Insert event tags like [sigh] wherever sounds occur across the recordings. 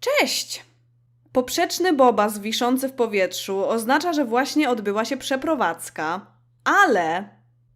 Cześć! Poprzeczny bobas wiszący w powietrzu oznacza, że właśnie odbyła się przeprowadzka, ale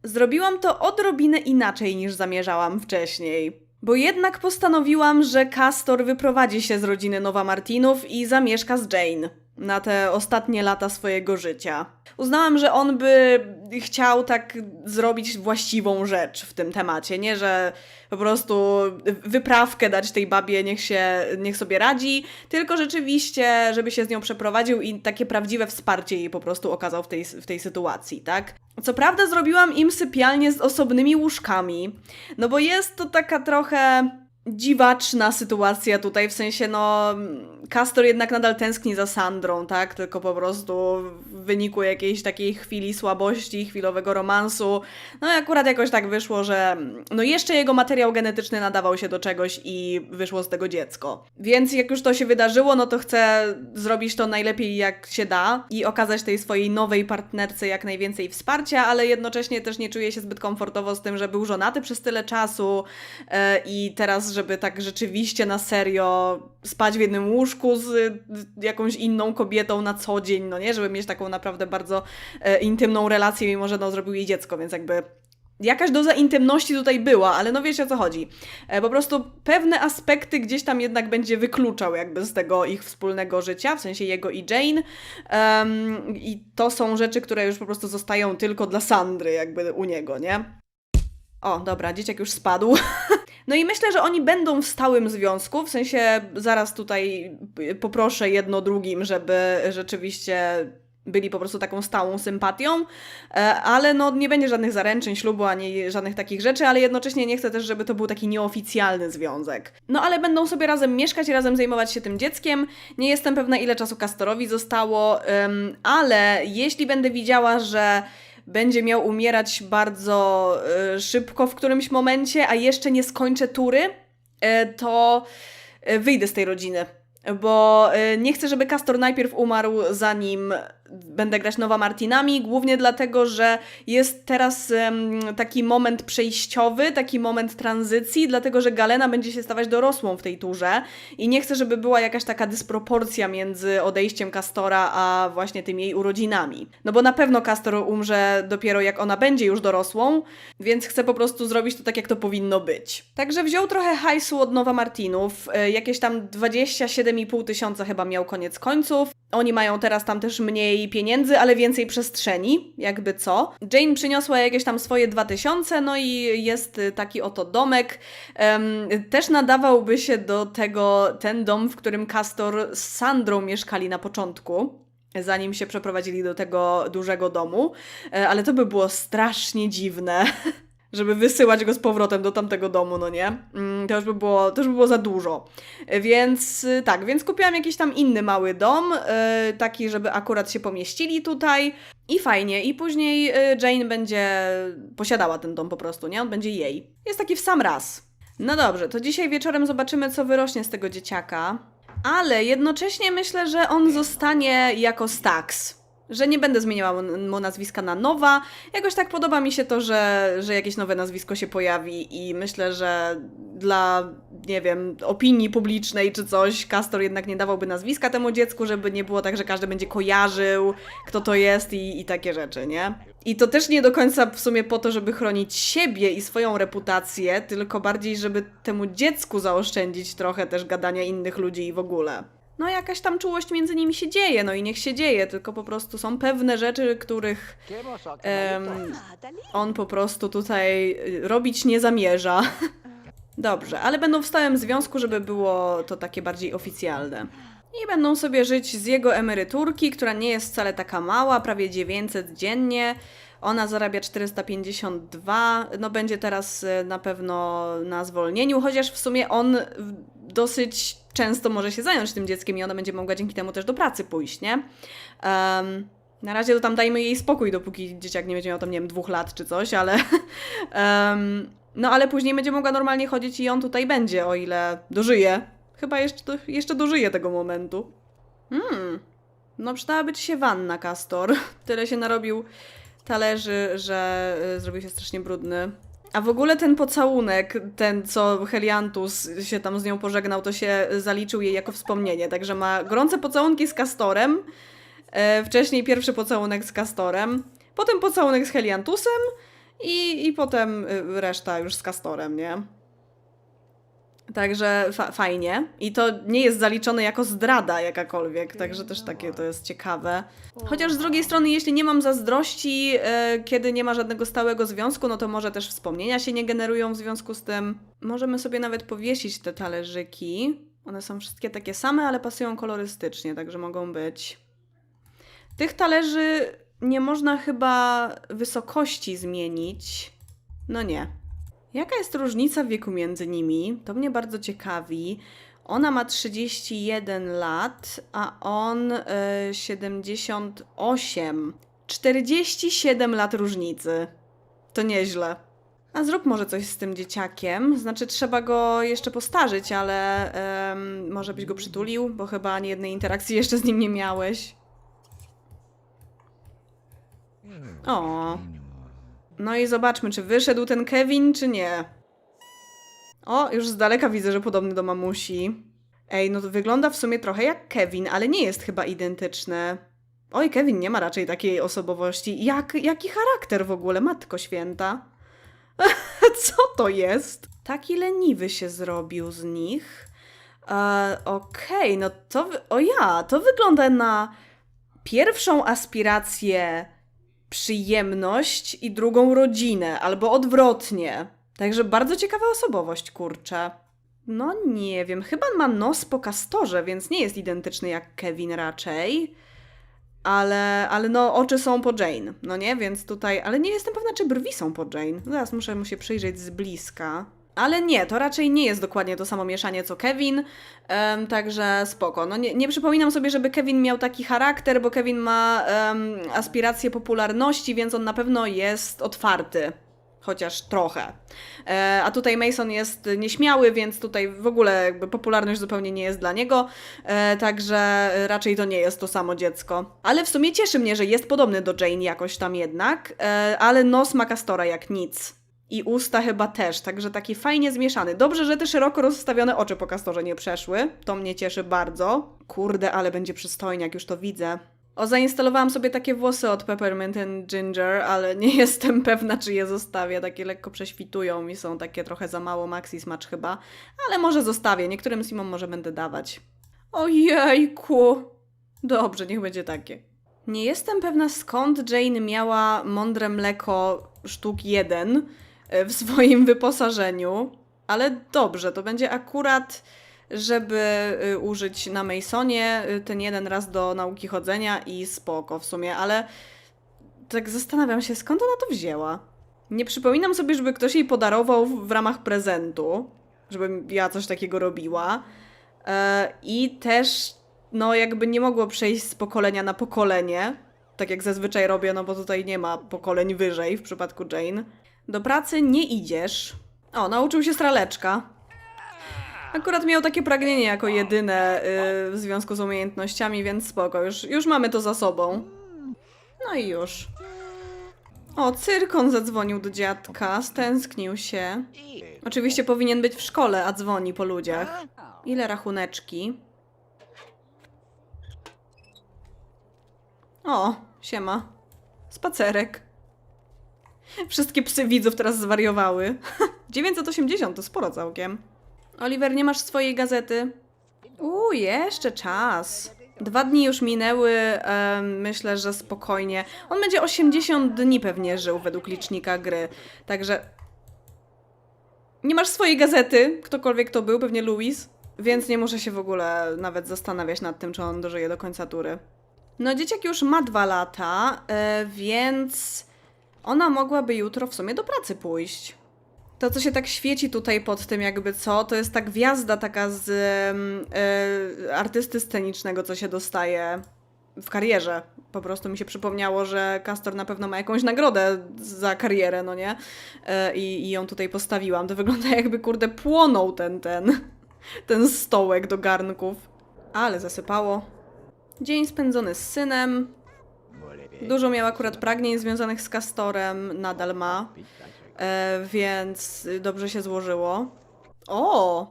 zrobiłam to odrobinę inaczej niż zamierzałam wcześniej. Bo jednak postanowiłam, że Castor wyprowadzi się z rodziny Nowa Martinów i zamieszka z Jane na te ostatnie lata swojego życia. Uznałam, że on by chciał tak zrobić właściwą rzecz w tym temacie, nie że po prostu wyprawkę dać tej babie, niech się, niech sobie radzi, tylko rzeczywiście, żeby się z nią przeprowadził i takie prawdziwe wsparcie jej po prostu okazał w tej, w tej sytuacji, tak? Co prawda zrobiłam im sypialnię z osobnymi łóżkami, no bo jest to taka trochę dziwaczna sytuacja tutaj, w sensie no Castor jednak nadal tęskni za Sandrą, tak? Tylko po prostu w wyniku jakiejś takiej chwili słabości, chwilowego romansu, no i akurat jakoś tak wyszło, że no jeszcze jego materiał genetyczny nadawał się do czegoś i wyszło z tego dziecko. Więc jak już to się wydarzyło, no to chcę zrobić to najlepiej jak się da i okazać tej swojej nowej partnerce jak najwięcej wsparcia, ale jednocześnie też nie czuję się zbyt komfortowo z tym, że był żonaty przez tyle czasu e, i teraz, żeby tak rzeczywiście na serio spać w jednym łóżku z jakąś inną kobietą na co dzień, no nie? Żeby mieć taką naprawdę bardzo e, intymną relację, mimo że no zrobił jej dziecko, więc jakby jakaś doza intymności tutaj była, ale no wiecie o co chodzi. E, po prostu pewne aspekty gdzieś tam jednak będzie wykluczał jakby z tego ich wspólnego życia, w sensie jego i Jane. Em, I to są rzeczy, które już po prostu zostają tylko dla Sandry jakby u niego, nie? O, dobra, dzieciak już spadł. [laughs] No i myślę, że oni będą w stałym związku, w sensie zaraz tutaj poproszę jedno drugim, żeby rzeczywiście byli po prostu taką stałą sympatią, e, ale no nie będzie żadnych zaręczyn, ślubu, ani żadnych takich rzeczy, ale jednocześnie nie chcę też, żeby to był taki nieoficjalny związek. No ale będą sobie razem mieszkać razem zajmować się tym dzieckiem. Nie jestem pewna, ile czasu Kastorowi zostało, ale jeśli będę widziała, że będzie miał umierać bardzo y, szybko w którymś momencie, a jeszcze nie skończę tury, y, to y, wyjdę z tej rodziny. Bo nie chcę, żeby Castor najpierw umarł, zanim będę grać Nowa Martinami, głównie dlatego, że jest teraz taki moment przejściowy, taki moment tranzycji, dlatego że Galena będzie się stawać dorosłą w tej turze i nie chcę, żeby była jakaś taka dysproporcja między odejściem Castora a właśnie tymi jej urodzinami. No bo na pewno Castor umrze dopiero jak ona będzie już dorosłą, więc chcę po prostu zrobić to tak, jak to powinno być. Także wziął trochę hajsu od Nowa Martinów, y, jakieś tam 27,5 tysiąca chyba miał koniec końców. Oni mają teraz tam też mniej pieniędzy, ale więcej przestrzeni, jakby co. Jane przyniosła jakieś tam swoje 2000, no i jest taki oto domek. Też nadawałby się do tego ten dom, w którym Castor z Sandrą mieszkali na początku zanim się przeprowadzili do tego dużego domu, E, ale to by było strasznie dziwne. [laughs] Żeby wysyłać go z powrotem do tamtego domu, no nie? Mm, To już by było, to już by było za dużo. Więc y, tak, więc kupiłam jakiś tam inny mały dom, e, taki, żeby akurat się pomieścili tutaj. I fajnie. I później e, Jane będzie posiadała ten dom po prostu, nie? On będzie jej. Jest taki w sam raz. No dobrze, to dzisiaj wieczorem zobaczymy, co wyrośnie z tego dzieciaka. Ale jednocześnie myślę, że on zostanie jako Stax. Że nie będę zmieniała mu- nazwiska na nowa. Jakoś tak podoba mi się to, że, że jakieś nowe nazwisko się pojawi i myślę, że dla, nie wiem, opinii publicznej czy coś, Castor jednak nie dawałby nazwiska temu dziecku, żeby nie było tak, że każdy będzie kojarzył, kto to jest i, i takie rzeczy, nie? I to też nie do końca w sumie po to, żeby chronić siebie i swoją reputację, tylko bardziej, żeby temu dziecku zaoszczędzić trochę też gadania innych ludzi i w ogóle. No jakaś tam czułość między nimi się dzieje, no i niech się dzieje, tylko po prostu są pewne rzeczy, których em, on po prostu tutaj y, robić nie zamierza. [laughs] Dobrze, ale będą w stałym związku, żeby było to takie bardziej oficjalne. I będą sobie żyć z jego emeryturki, która nie jest wcale taka mała, prawie 900 dziennie. Ona zarabia 452, no będzie teraz y, na pewno na zwolnieniu, chociaż w sumie on dosyć często może się zająć tym dzieckiem i ona będzie mogła dzięki temu też do pracy pójść, nie? Em, na razie to tam dajmy jej spokój, dopóki dzieciak nie będzie miał tam, nie wiem, dwóch lat czy coś, ale... [laughs] em, no ale później będzie mogła normalnie chodzić i on tutaj będzie, o ile dożyje. Chyba jeszcze, jeszcze dożyje tego momentu. Hmm. No przydałaby ci się wanna, Castor. [laughs] Tyle się narobił talerzy, że y, zrobił się strasznie brudny. A w ogóle ten pocałunek, ten co Heliantus się tam z nią pożegnał, to się zaliczył jej jako wspomnienie. Także ma gorące pocałunki z Castorem. E, wcześniej pierwszy pocałunek z Castorem. Potem pocałunek z Heliantusem. I, i potem y, reszta już z Castorem, nie? Także fa- fajnie. I to nie jest zaliczone jako zdrada jakakolwiek, także też takie to jest ciekawe. Chociaż z drugiej strony, jeśli nie mam zazdrości, e, kiedy nie ma żadnego stałego związku, no to może też wspomnienia się nie generują w związku z tym. Możemy sobie nawet powiesić te talerzyki. One są wszystkie takie same, ale pasują kolorystycznie, także mogą być. Tych talerzy nie można chyba wysokości zmienić. No nie. Jaka jest różnica wieku między nimi? To mnie bardzo ciekawi. Ona ma 31 lat, a on y, 78. 47 lat różnicy. To nieźle. A zrób może coś z tym dzieciakiem. Znaczy, trzeba go jeszcze postarzyć, ale em, może byś go przytulił, bo chyba ani jednej interakcji jeszcze z nim nie miałeś. O. No i zobaczmy, czy wyszedł ten Kevin, czy nie. O, już z daleka widzę, że podobny do mamusi. Ej, no to wygląda w sumie trochę jak Kevin, ale nie jest chyba identyczny. Oj, Kevin nie ma raczej takiej osobowości. Jak, jaki charakter w ogóle, matko święta? [laughs] Co to jest? Taki leniwy się zrobił z nich. E, Okej, no to. O ja, to wygląda na pierwszą aspirację przyjemność i drugą rodzinę, albo odwrotnie. Także bardzo ciekawa osobowość, kurczę. No nie wiem, chyba ma nos po kastorze, więc nie jest identyczny jak Kevin raczej. Ale, ale no, oczy są po Jane, no nie? Więc tutaj, ale nie jestem pewna, czy brwi są po Jane. Zaraz muszę mu się przyjrzeć z bliska. Ale nie, to raczej nie jest dokładnie to samo mieszanie co Kevin, em, także spoko. No nie, nie przypominam sobie, żeby Kevin miał taki charakter, bo Kevin ma em, aspiracje popularności, więc on na pewno jest otwarty. Chociaż trochę. E, a tutaj Mason jest nieśmiały, więc tutaj w ogóle popularność zupełnie nie jest dla niego. E, także raczej to nie jest to samo dziecko. Ale w sumie cieszy mnie, że jest podobny do Jane jakoś tam jednak. E, ale nos ma Castora jak nic. I usta chyba też, także taki fajnie zmieszany. Dobrze, że te szeroko rozstawione oczy po Castorze nie przeszły. To mnie cieszy bardzo. Kurde, ale będzie przystojniak, już to widzę. O, zainstalowałam sobie takie włosy od Peppermint and Ginger, ale nie [laughs] jestem pewna, czy je zostawię. Takie lekko prześwitują mi, są takie trochę za mało maxi smacz chyba. Ale może zostawię, niektórym simom może będę dawać. Ojejku! Dobrze, niech będzie takie. Nie jestem pewna skąd Jane miała mądre mleko sztuk 1 w swoim wyposażeniu, ale dobrze, to będzie akurat, żeby y, użyć na Masonie y, ten jeden raz do nauki chodzenia i spoko w sumie, ale tak zastanawiam się, skąd ona to wzięła. Nie przypominam sobie, żeby ktoś jej podarował w, ramach prezentu, żebym ja coś takiego robiła. E, I też, no, jakby nie mogło przejść z pokolenia na pokolenie, tak jak zazwyczaj robię, no bo tutaj nie ma pokoleń wyżej w przypadku Jane. Do pracy nie idziesz. O, nauczył się straleczka. Akurat miał takie pragnienie jako jedyne y, w związku z umiejętnościami, więc spoko, już, już mamy to za sobą. No i już. O, Cyrkon zadzwonił do dziadka, stęsknił się. Oczywiście powinien być w szkole, a dzwoni po ludziach. Ile rachuneczki? O, siema. Spacerek. Wszystkie psy widzów teraz zwariowały. [laughs] 980 to sporo całkiem. Oliver, nie masz swojej gazety? Uuu, jeszcze czas. Dwa dni już minęły, em, myślę, że spokojnie. On będzie 80 dni pewnie żył według licznika gry, także... Nie masz swojej gazety, ktokolwiek to był, pewnie Louis, więc nie muszę się w ogóle nawet zastanawiać nad tym, czy on dożyje do końca tury. No, dzieciak już ma dwa lata, e, więc ona mogłaby jutro w sumie do pracy pójść. To, co się tak świeci tutaj pod tym, jakby co, to jest ta gwiazda taka z e, artysty scenicznego, co się dostaje w karierze. Po prostu mi się przypomniało, że Castor na pewno ma jakąś nagrodę za karierę, no nie? I, I ją tutaj postawiłam. To wygląda jakby, kurde, płonął ten, ten, [laughs] ten stołek do garnków. Ale zasypało. Dzień spędzony z synem. Dużo miał akurat pragnień związanych z Castorem, nadal ma. E, więc dobrze się złożyło. O!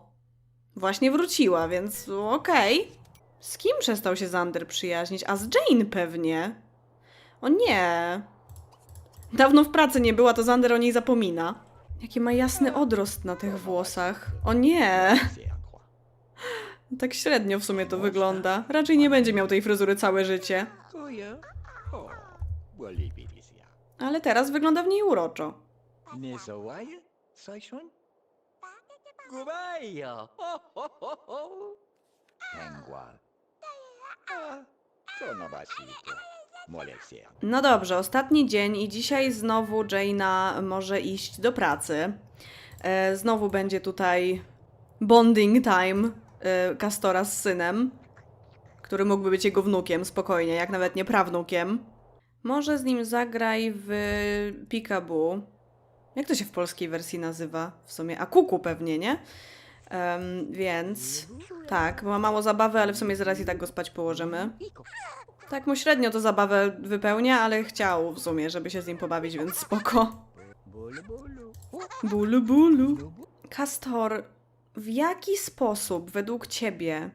Właśnie wróciła, więc okej. Z kim przestał się Zander przyjaźnić? A z Jane pewnie. O nie. Dawno w pracy nie była, to Zander o niej zapomina. Jaki ma jasny odrost na tych włosach. O nie. Tak średnio w sumie to wygląda. Raczej nie będzie miał tej fryzury całe życie. Ale teraz wygląda w niej uroczo. Ho, ho, ho, ho! No dobrze, ostatni dzień i dzisiaj znowu Jaina może iść do pracy. E, znowu będzie tutaj bonding time e, Castora z synem, który mógłby być jego wnukiem spokojnie, jak nawet nie prawnukiem. Może z nim zagraj w Peekaboo. Jak to się w polskiej wersji nazywa? W sumie Akuku pewnie, nie? Em, więc tak, ma mało zabawy, ale w sumie zaraz i tak go spać położymy. Tak mu średnio to zabawę wypełnia, ale chciał w sumie, żeby się z nim pobawić, więc spoko. Bulu bulu. Kastor, w jaki sposób według ciebie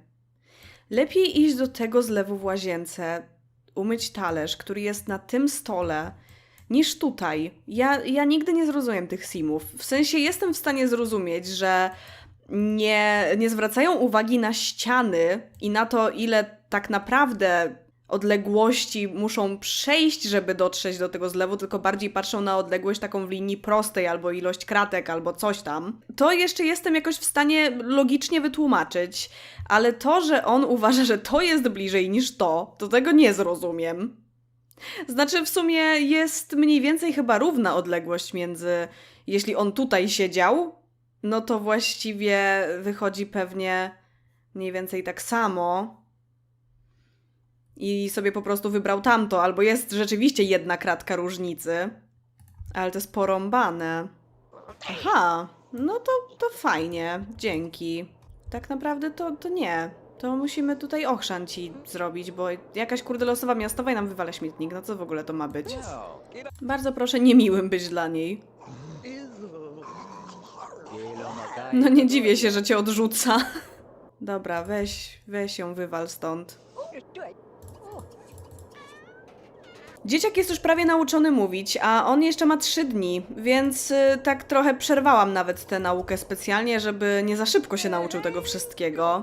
lepiej iść do tego zlewu w łazience, umyć talerz, który jest na tym stole, niż tutaj? Ja, ja nigdy nie zrozumiem tych simów. W sensie jestem w stanie zrozumieć, że nie, nie zwracają uwagi na ściany i na to, ile tak naprawdę odległości muszą przejść, żeby dotrzeć do tego zlewu, tylko bardziej patrzą na odległość taką w linii prostej, albo ilość kratek, albo coś tam. To jeszcze jestem jakoś w stanie logicznie wytłumaczyć, ale to, że on uważa, że to jest bliżej niż to, to tego nie zrozumiem. Znaczy, w sumie jest mniej więcej chyba równa odległość między, jeśli on tutaj siedział, no to właściwie wychodzi pewnie mniej więcej tak samo. I sobie po prostu wybrał tamto, albo jest rzeczywiście jedna kratka różnicy. Ale to jest porąbane. Aha, no to, to fajnie, dzięki. Tak naprawdę to, to nie. To musimy tutaj ochrzanci zrobić, bo jakaś kurde losowa miastowa i nam wywala śmietnik. No co w ogóle to ma być? Bardzo proszę niemiłym być dla niej. No nie dziwię się, że cię odrzuca. [laughs] Dobra, weź, weź ją wywal stąd. Dzieciak jest już prawie nauczony mówić, a on jeszcze ma trzy dni, więc y, tak trochę przerwałam nawet tę naukę specjalnie, żeby nie za szybko się nauczył tego wszystkiego.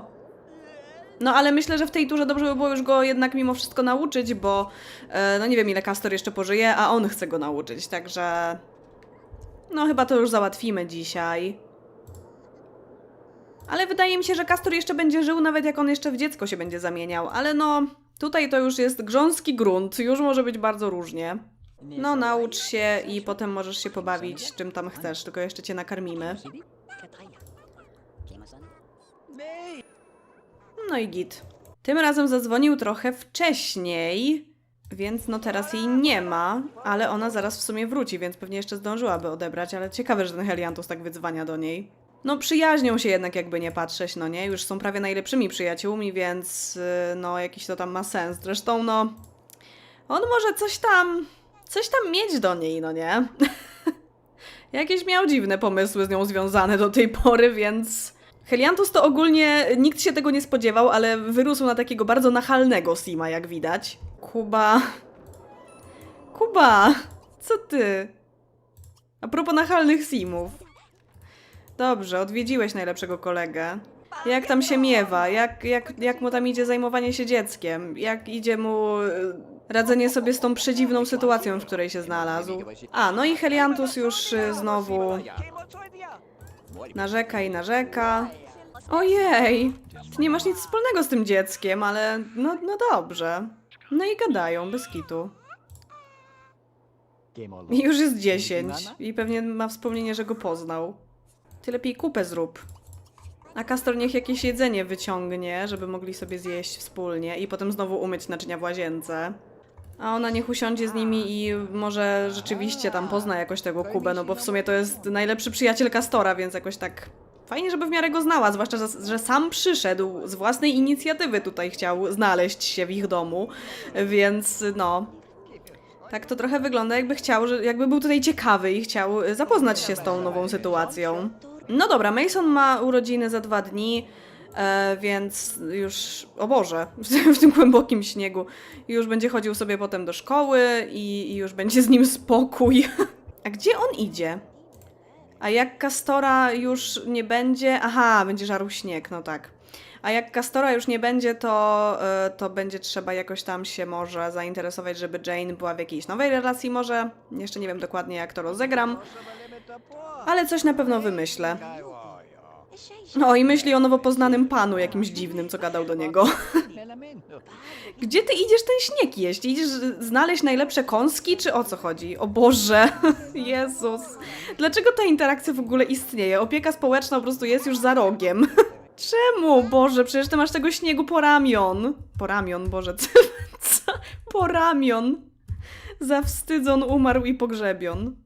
No ale myślę, że w tej turze dobrze by było już go jednak mimo wszystko nauczyć, bo e, no nie wiem ile Castor jeszcze pożyje, a on chce go nauczyć, także no chyba to już załatwimy dzisiaj. Ale wydaje mi się, że Castor jeszcze będzie żył, nawet jak on jeszcze w dziecko się będzie zamieniał. Ale no, tutaj to już jest grząski grunt, już może być bardzo różnie. No, naucz się i potem możesz się pobawić czym tam chcesz, tylko jeszcze cię nakarmimy. No i git. Tym razem zadzwonił trochę wcześniej, więc no teraz jej nie ma, ale ona zaraz w sumie wróci, więc pewnie jeszcze zdążyłaby odebrać, ale ciekawe, że ten Heliantus tak wydzwania do niej. No przyjaźnią się jednak jakby nie patrzeć, no nie? Już są prawie najlepszymi przyjaciółmi, więc yy, no jakiś to tam ma sens. Zresztą no on może coś tam, coś tam mieć do niej, no nie? [laughs] Jakieś miał dziwne pomysły z nią związane do tej pory, więc Heliantus to ogólnie nikt się tego nie spodziewał, ale wyrósł na takiego bardzo nachalnego Sima, jak widać. Kuba. Kuba, co ty? A propos nachalnych Simów. Dobrze, odwiedziłeś najlepszego kolegę. Jak tam się miewa? Jak, jak, jak mu tam idzie zajmowanie się dzieckiem? Jak idzie mu e, radzenie sobie z tą przedziwną sytuacją, w której się znalazł? A, no i Heliantus już e, znowu narzeka i narzeka. Ojej, ty nie masz nic wspólnego z tym dzieckiem, ale no, no dobrze. No i gadają, bez kitu. Już jest 10 i pewnie ma wspomnienie, że go poznał. Ty lepiej kupę zrób. A Kastor niech jakieś jedzenie wyciągnie, żeby mogli sobie zjeść wspólnie i potem znowu umyć naczynia w łazience. A ona niech usiądzie z nimi i może rzeczywiście tam pozna jakoś tego Kubę, no bo w sumie to jest najlepszy przyjaciel Kastora, więc jakoś tak fajnie, żeby w miarę go znała, zwłaszcza, że, sam przyszedł z własnej inicjatywy tutaj chciał znaleźć się w ich domu, więc no, Tak to trochę wygląda, jakby chciał, jakby był tutaj ciekawy i chciał zapoznać się z tą nową sytuacją. No dobra, Mason ma urodziny za dwa dni, e, więc już, o Boże, w [laughs] tym, w tym głębokim śniegu, już będzie chodził sobie potem do szkoły i, i już będzie z nim spokój. [laughs] A gdzie on idzie? A jak Kastora już nie będzie. Aha, będzie żarł śnieg, no tak. A jak Kastora już nie będzie, to, y, to będzie trzeba jakoś tam się może zainteresować, żeby Jane była w jakiejś nowej relacji, może. Jeszcze nie wiem dokładnie, jak to rozegram, ale coś na pewno wymyślę. No i myśli o nowo poznanym panu, jakimś dziwnym, co gadał do niego. [laughs] Gdzie ty idziesz ten śnieg jeść? Idziesz znaleźć najlepsze kąski, czy o co chodzi? O Boże, [laughs] Jezus. Dlaczego ta interakcja w ogóle istnieje? Opieka społeczna po prostu jest już za rogiem. [laughs] Czemu? Boże, przecież ty masz tego śniegu po ramion. Po ramion, Boże, co? Po ramion. Zawstydzon, umarł i pogrzebion.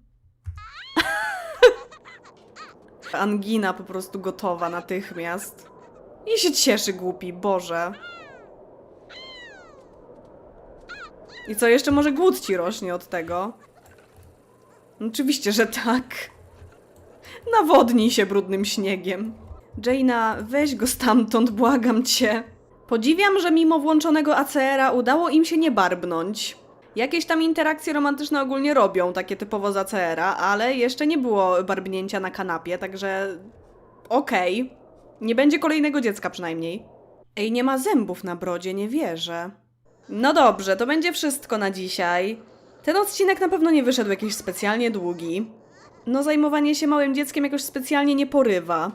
Angina po prostu gotowa natychmiast. I się cieszy, głupi, Boże. I co, jeszcze może głód ci rośnie od tego? Oczywiście, że tak. Nawodnij się brudnym śniegiem. Jaina, weź go stamtąd, błagam cię. Podziwiam, że mimo włączonego ACR-a udało im się nie barbnąć. Jakieś tam interakcje romantyczne ogólnie robią, takie typowo z ACR-a, ale jeszcze nie było barbnięcia na kanapie, także okej. Nie będzie kolejnego dziecka przynajmniej. Ej, nie ma zębów na brodzie, nie wierzę. No dobrze, to będzie wszystko na dzisiaj. Ten odcinek na pewno nie wyszedł jakiś specjalnie długi. No, zajmowanie się małym dzieckiem jakoś specjalnie nie porywa.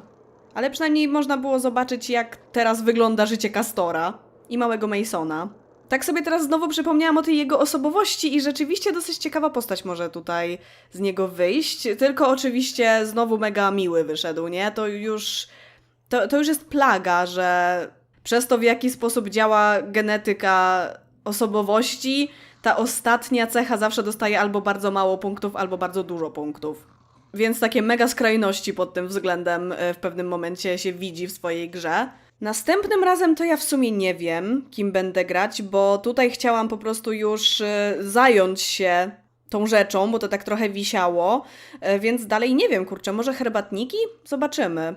Ale przynajmniej można było zobaczyć, jak teraz wygląda życie Castora i małego Masona. Tak sobie teraz znowu przypomniałam o tej jego osobowości i rzeczywiście dosyć ciekawa postać może tutaj z niego wyjść. Tylko oczywiście znowu mega miły wyszedł, nie? To już. To, to już jest plaga, że przez to, w jaki sposób działa genetyka osobowości, ta ostatnia cecha zawsze dostaje albo bardzo mało punktów, albo bardzo dużo punktów. Więc takie mega skrajności pod tym względem e, w pewnym momencie się widzi w swojej grze. Następnym razem to ja w sumie nie wiem, kim będę grać, bo tutaj chciałam po prostu już e, zająć się tą rzeczą, bo to tak trochę wisiało, e, więc dalej nie wiem, kurczę, może herbatniki? Zobaczymy.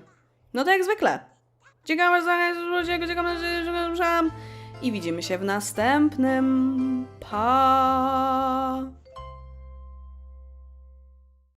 No to jak zwykle. Ciekawe, ciekawe, i widzimy się w następnym. Pa!